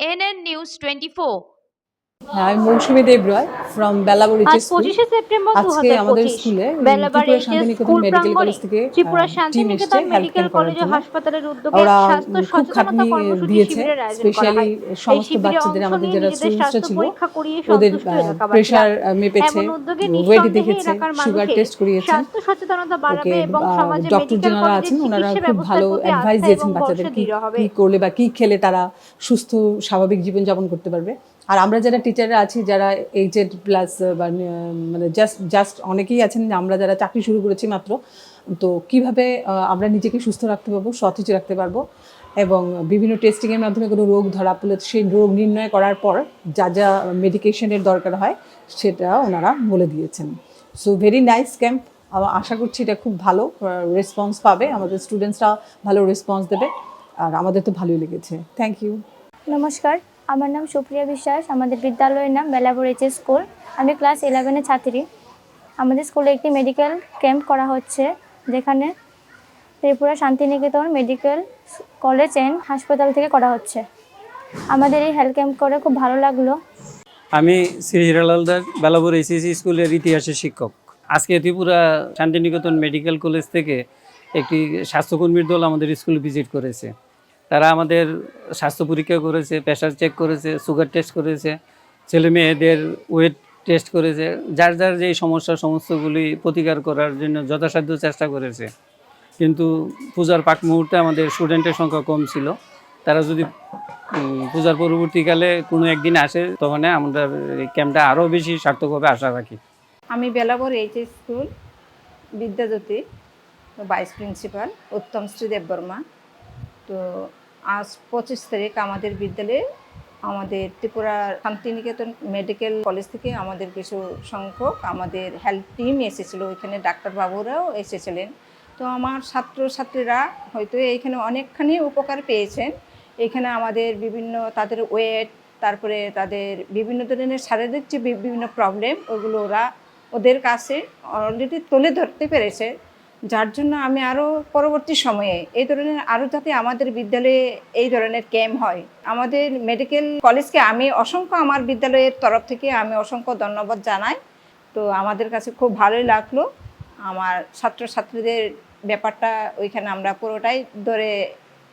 NN News 24. হ্যাঁ, আমি মৌসুমী from বেলাবুড়ি পঁচিশে সেপ্টেম্বর আজকে আমাদের স্কুলে বেলাবাড়ি স্কুল প্রাঙ্গণে কলেজ থেকে ত্রিপুরা শান্তিনিকেতন মেডিকেল কলেজ ও হাসপাতালের উদ্যোগে স্বাস্থ্য সচেতনতা কর্মসূচি দিয়েছে শিবিরের আয়োজন করা স্পেশালি হয় এই সমস্ত শিবিরে বাচ্চাদের অংশ আমাদের নিয়ে যারা নিজেদের স্বাস্থ্য ছিল পরীক্ষা করিয়ে ওদের সন্তুষ্ট এলাকাবাসীরা। মেপেছে এমন উদ্যোগে ওয়েট নিঃসন্দেহে দেখেছে এলাকার সুগার মানুষের টেস্ট করিয়েছে। স্বাস্থ্য সচেতনতা বাড়াবে এবং সমাজে মেডিকেল কলেজের চিকিৎসা ব্যবস্থার প্রতি আস্থা এবং ভরসা দৃঢ় হবে। কি করলে বা কি খেলে তারা সুস্থ স্বাভাবিক জীবনযাপন করতে পারবে। আর আমরা যারা টিচাররা আছি, যারা এইচএড প্লাস মানে জাস্ট জাস্ট অনেকেই আছেন, আমরা যারা চাকরি শুরু করেছি মাত্র, তো কীভাবে আমরা নিজেকে সুস্থ রাখতে পারব, সতেজ রাখতে পারব এবং বিভিন্ন টেস্টিংয়ের মাধ্যমে কোনো রোগ ধরা পড়লে সেই রোগ নির্ণয় করার পর যা যা মেডিকেশনের দরকার হয়, সেটা ওনারা বলে দিয়েছেন। সো ভেরি নাইস ক্যাম্প আশা করছি এটা খুব ভালো রেসপন্স পাবে, আমাদের স্টুডেন্টসরা ভালো রেসপন্স দেবে, আর আমাদের তো ভালোই লেগেছে। থ্যাংক ইউ নমস্কার। আমার নাম সুপ্রিয়া বিশ্বাস, আমাদের বিদ্যালয়ের নাম বেলাপুর এইচএস স্কুল। আমি ক্লাস ইলেভেনের ছাত্রী। আমাদের স্কুলে একটি মেডিকেল ক্যাম্প করা হচ্ছে, যেখানে Tripura Santiniketan medical college and হাসপাতাল থেকে করা হচ্ছে। আমাদের এই হেলথ ক্যাম্প করে খুব ভালো লাগল। আমি শ্রী হিরালাল দাস, বেলাপুর এসিসি স্কুলের ইতিহাসের শিক্ষক। আজকে ত্রিপুরা শান্তিনিকেতন মেডিকেল কলেজ থেকে একটি স্বাস্থ্যকর্মীর দল আমাদের স্কুল ভিজিট করেছে। তারা আমাদের স্বাস্থ্য পরীক্ষা করেছে প্রেশার চেক করেছে সুগার টেস্ট করেছে, ছেলে মেয়েদের ওয়েট টেস্ট করেছে, যার যার যেই সমস্যা, সমস্তগুলি প্রতিকার করার জন্য যথাসাধ্য চেষ্টা করেছে। কিন্তু পূজার পাক মুহূর্তে আমাদের স্টুডেন্টের সংখ্যা কম ছিল। তারা যদি পূজার পরবর্তীকালে কোনো একদিন আসে, তখন আমরা ক্যাম্পটা আরও বেশি সার্থকভাবে আশা রাখি। আমি Belabar H school, Vidyajyoti vice principal Uttam Shri Debbarma. তো আজ পঁচিশ তারিখ আমাদের বিদ্যালয়ে আমাদের ত্রিপুরা শান্তিনিকেতন মেডিকেল কলেজ থেকে আমাদের কিছু সংখ্যক আমাদের হেলথ টিম এসেছিল। ওইখানে ডাক্তারবাবুরাও এসেছিলেন। তো আমার ছাত্রছাত্রীরা হয়তো এইখানে অনেকখানি উপকার পেয়েছেন। এখানে আমাদের বিভিন্ন তাদের ওয়েট, তারপরে তাদের বিভিন্ন ধরনের শারীরিক যে বিভিন্ন প্রবলেম, ওগুলো ওরা ওদের কাছে অলরেডি তুলে ধরতে পেরেছে। যার জন্য আমি আরও পরবর্তী সময়ে এই ধরনের আরও যাতে আমাদের বিদ্যালয়ে এই ধরনের ক্যাম্প হয়। আমাদের মেডিকেল কলেজকে আমি অসংখ্য আমার বিদ্যালয়ের তরফ থেকে আমি অসংখ্য ধন্যবাদ জানাই। তো আমাদের কাছে খুব ভালোই লাগল। আমার ছাত্রছাত্রীদের ব্যাপারটা ওইখানে আমরা পুরোটাই ধরে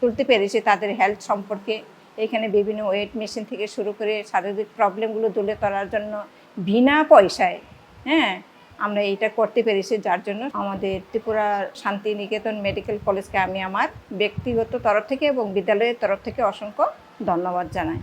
তুলতে পেরেছি তাদের হেলথ সম্পর্কে। এখানে বিভিন্ন ওয়েট মেশিন থেকে শুরু করে শারীরিক প্রবলেমগুলো তুলে ধরার জন্য বিনা পয়সায় হ্যাঁ আমরা এইটা করতে পেরেছি, যার জন্য আমাদের ত্রিপুরা শান্তিনিকেতন মেডিকেল কলেজকে আমি আমার ব্যক্তিগত তরফ থেকে এবং বিদ্যালয়ের তরফ থেকে অসংখ্য ধন্যবাদ জানাই।